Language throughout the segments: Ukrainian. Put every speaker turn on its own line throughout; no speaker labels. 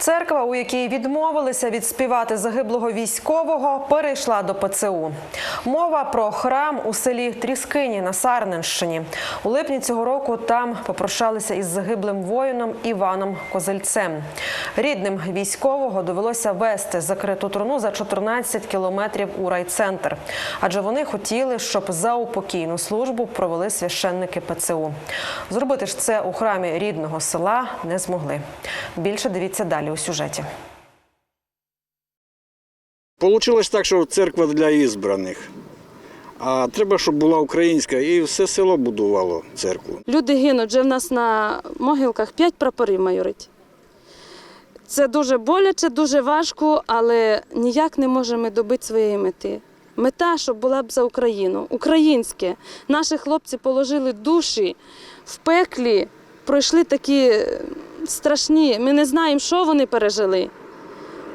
Церква, у якій відмовилися відспівати загиблого військового, перейшла до ПЦУ. Мова про храм у селі Тріскині на Сарненщині. У липні цього року там попрощалися із загиблим воїном Іваном Козельцем. Рідним військового довелося вести закриту труну за 14 кілометрів у райцентр, адже вони хотіли, щоб за упокійну службу провели священники ПЦУ. Зробити ж це у храмі рідного села не змогли. Більше дивіться далі у сюжеті.
Получилось так, що церква для ізбраних. А треба, щоб була українська, і все село будувало церкву.
Люди гинуть, вже в нас на могилках п'ять прапорів майорить. Це дуже боляче, дуже важко, але ніяк не можемо добити своєї мети. Мета, щоб була б за Україну, українське. Наші хлопці положили душі в пеклі, пройшли такі страшні. Ми не знаємо, що вони пережили,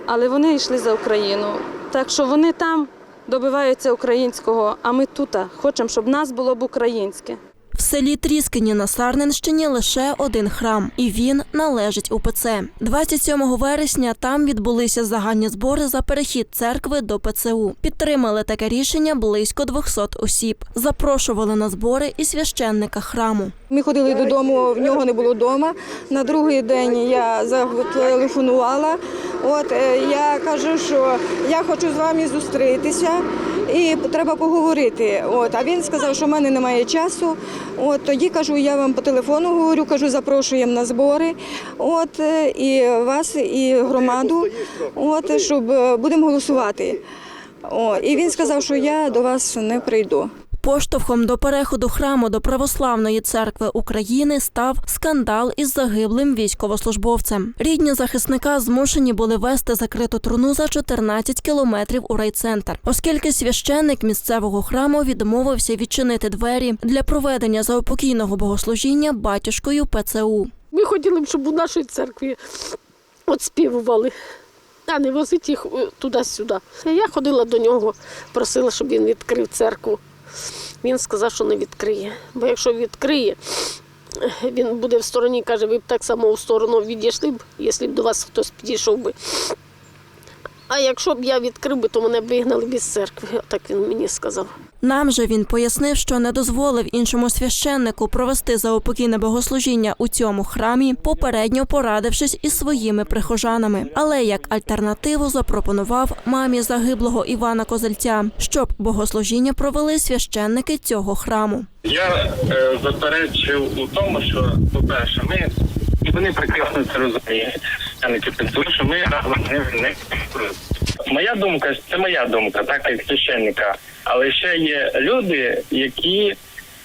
але вони йшли за Україну. Так що вони там добиваються українського, а ми тут хочемо, щоб нас було б українське.
В селі Тріскині на Сарненщині лише один храм, і він належить УПЦ. 27 вересня там відбулися загальні збори за перехід церкви до ПЦУ. Підтримали таке рішення близько 200 осіб. Запрошували на збори і священника храму.
Ми ходили додому, в нього не було вдома. На другий день я зателефонувала. От е, я кажу, що я хочу з вами зустрітися і треба поговорити. От, а він сказав, що в мене немає часу. От тоді кажу, я вам по телефону говорю, кажу, запрошуємо на збори. От е, і вас, і громаду. От щоб е, будемо голосувати. О, і він сказав, що я до вас не прийду.
Поштовхом до переходу храму до Православної церкви України став скандал із загиблим військовослужбовцем. Рідні захисника змушені були вести закриту труну за 14 кілометрів у райцентр, оскільки священник місцевого храму відмовився відчинити двері для проведення заупокійного богослужіння батюшкою ПЦУ.
Ми хотіли б, щоб у нашій церкві от співували, а не возити їх е, туди-сюди. Я ходила до нього, просила, щоб він відкрив церкву. Він сказав, що не відкриє. Бо якщо відкриє, він буде в стороні, каже, ви б так само в сторону відійшли б, якщо б до вас хтось підійшов би. А якщо б я відкрив би, то мене б вигнали із церкви, так він мені сказав.
Нам же він пояснив, що не дозволив іншому священнику провести заупокійне богослужіння у цьому храмі, попередньо порадившись із своїми прихожанами. Але як альтернативу запропонував мамі загиблого Івана Козельця, щоб богослужіння провели священники цього храму.
Я е, заперечив у тому, що, по-перше, ми і вони прекрасно це розуміють. Я не що ми разом не, не Моя думка, це моя думка, так як священника. Але ще є люди, які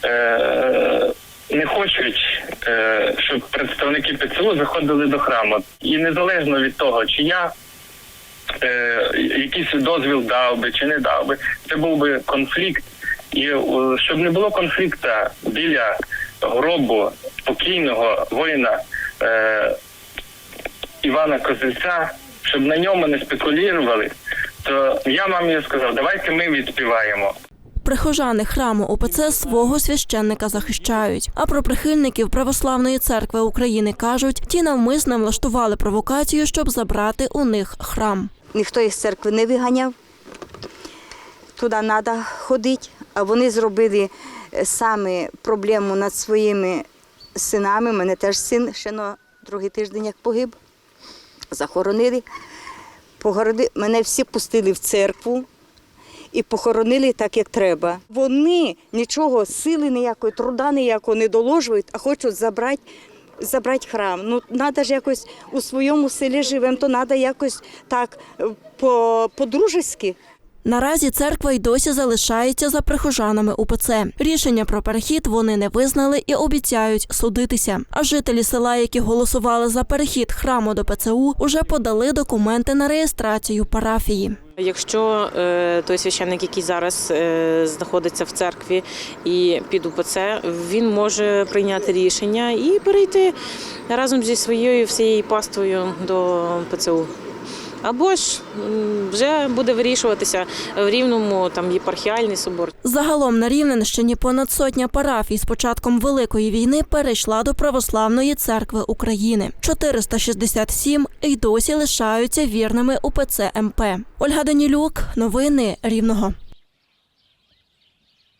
е, не хочуть, е, щоб представники ПЦУ заходили до храму. І незалежно від того, чи я е, якийсь дозвіл дав би чи не дав би, це був би конфлікт. І е, щоб не було конфлікту біля гробу покійного воїна е, Івана Козельця, щоб на ньому не спекулювали, то я мамі сказав, давайте ми відспіваємо.
Прихожани храму УПЦ свого священника захищають. А про прихильників Православної церкви України кажуть, ті навмисно влаштували провокацію, щоб забрати у них храм.
ніхто із церкви не виганяв. Туди треба ходити, а вони зробили е, саме проблему над своїми синами. У мене теж син ще на другий тиждень як погиб. Захоронили. Погороди... Мене всі пустили в церкву і похоронили так, як треба. Вони нічого, сили ніякої, труда ніякого не доложують, а хочуть забрати. Забрати храм. Ну, треба ж якось у своєму селі живемо, то треба якось так е, по- по-дружески.
Наразі церква й досі залишається за прихожанами УПЦ. Рішення про перехід вони не визнали і обіцяють судитися. А жителі села, які голосували за перехід храму до ПЦУ, уже подали документи на реєстрацію парафії.
Якщо е, той священник, який зараз е, знаходиться в церкві і під УПЦ, він може прийняти рішення і перейти разом зі своєю всією паствою до ПЦУ. Або ж вже буде вирішуватися в рівному там єпархіальний собор.
Загалом на Рівненщині понад сотня парафій з початком Великої війни перейшла до Православної церкви України. 467 і досі лишаються вірними УПЦ МП. Ольга Данілюк, новини Рівного.